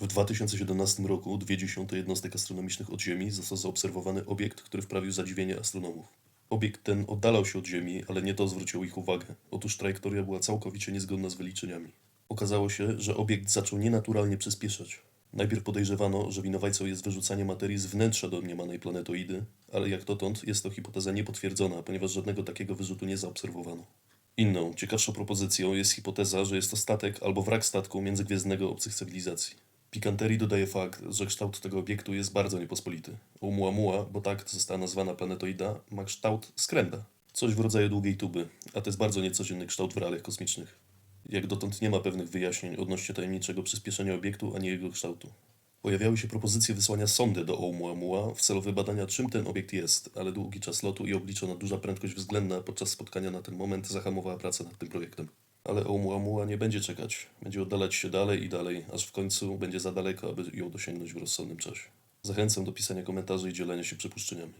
W 2017 roku dwie dziesiąte jednostek astronomicznych od Ziemi został zaobserwowany obiekt, który wprawił zadziwienie astronomów. Obiekt ten oddalał się od Ziemi, ale nie to zwróciło ich uwagę. Otóż trajektoria była całkowicie niezgodna z wyliczeniami. Okazało się, że obiekt zaczął nienaturalnie przyspieszać. Najpierw podejrzewano, że winowajcą jest wyrzucanie materii z wnętrza domniemanej planetoidy, ale jak dotąd jest to hipoteza niepotwierdzona, ponieważ żadnego takiego wyrzutu nie zaobserwowano. Inną, ciekawszą propozycją jest hipoteza, że jest to statek albo wrak statku międzygwiezdnego obcych cywilizacji. Pikanterii dodaje fakt, że kształt tego obiektu jest bardzo niepospolity. Oumuamua, bo tak została nazwana planetoida, ma kształt skręda. Coś w rodzaju długiej tuby, a to jest bardzo niecodzienny kształt w realiach kosmicznych. Jak dotąd nie ma pewnych wyjaśnień odnośnie tajemniczego przyspieszenia obiektu ani jego kształtu. Pojawiały się propozycje wysłania sondy do Oumuamua w celu wybadania czym ten obiekt jest, ale długi czas lotu i obliczona duża prędkość względna podczas spotkania na ten moment zahamowała pracę nad tym projektem. Ale Oumuamua nie będzie czekać. Będzie oddalać się dalej i dalej, aż w końcu będzie za daleko, aby ją dosięgnąć w rozsądnym czasie. Zachęcam do pisania komentarzy i dzielenia się przypuszczeniami.